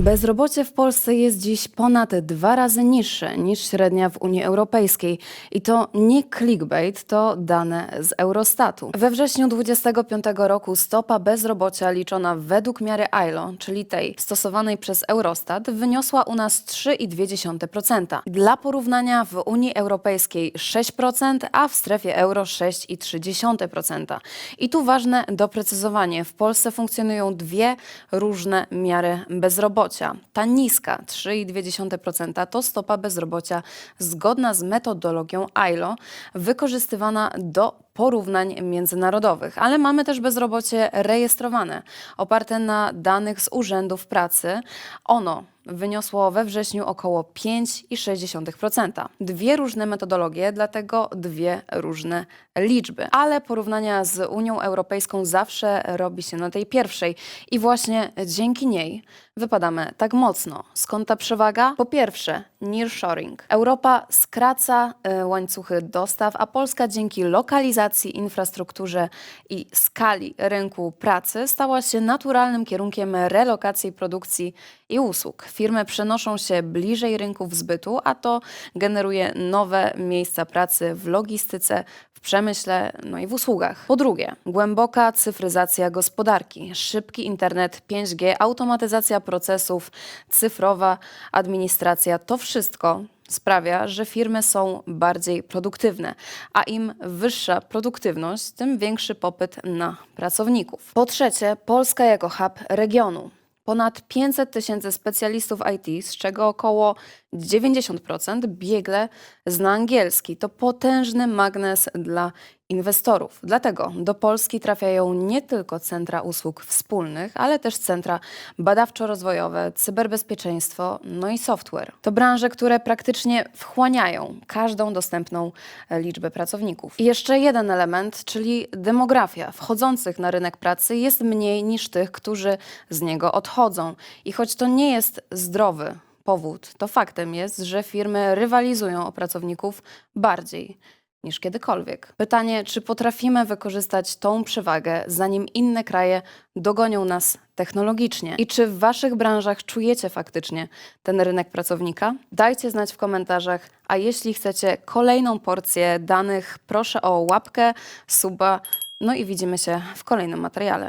Bezrobocie w Polsce jest dziś ponad dwa razy niższe niż średnia w Unii Europejskiej. I to nie clickbait, to dane z Eurostatu. We wrześniu 2025 roku stopa bezrobocia liczona według miary ILO, czyli tej stosowanej przez Eurostat, wyniosła u nas 3,2%. Dla porównania w Unii Europejskiej 6%, a w strefie euro 6,3%. I tu ważne doprecyzowanie. W Polsce funkcjonują dwie różne miary bezrobocia. Ta niska 3,2% to stopa bezrobocia zgodna z metodologią ILO, wykorzystywana do porównań międzynarodowych, ale mamy też bezrobocie rejestrowane, oparte na danych z urzędów pracy. Ono wyniosło we wrześniu około 5,6%. Dwie różne metodologie, dlatego dwie różne liczby. Ale porównania z Unią Europejską zawsze robi się na tej pierwszej i właśnie dzięki niej wypadamy tak mocno. Skąd ta przewaga? Po pierwsze, nearshoring. Europa skraca e, łańcuchy dostaw, a Polska dzięki lokalizacji, infrastrukturze i skali rynku pracy stała się naturalnym kierunkiem relokacji produkcji i usług. Firmy przenoszą się bliżej rynków zbytu, a to generuje nowe miejsca pracy w logistyce, w przemyśle, no i w usługach. Po drugie, głęboka cyfryzacja gospodarki, szybki internet, 5G, automatyzacja procesów, cyfrowa administracja to wszystko sprawia, że firmy są bardziej produktywne, a im wyższa produktywność, tym większy popyt na pracowników. Po trzecie, Polska jako hub regionu. Ponad 500 tysięcy specjalistów IT, z czego około 90% biegle zna angielski. To potężny magnes dla inwestorów. Dlatego do Polski trafiają nie tylko centra usług wspólnych, ale też centra badawczo-rozwojowe, cyberbezpieczeństwo, no i software. To branże, które praktycznie wchłaniają każdą dostępną liczbę pracowników. I jeszcze jeden element, czyli demografia. Wchodzących na rynek pracy jest mniej niż tych, którzy z niego odchodzą. I choć to nie jest zdrowy powód, to faktem jest, że firmy rywalizują o pracowników bardziej niż kiedykolwiek. Pytanie, czy potrafimy wykorzystać tą przewagę, zanim inne kraje dogonią nas technologicznie? I czy w Waszych branżach czujecie faktycznie ten rynek pracownika? Dajcie znać w komentarzach, a jeśli chcecie kolejną porcję danych, proszę o łapkę, suba, no i widzimy się w kolejnym materiale.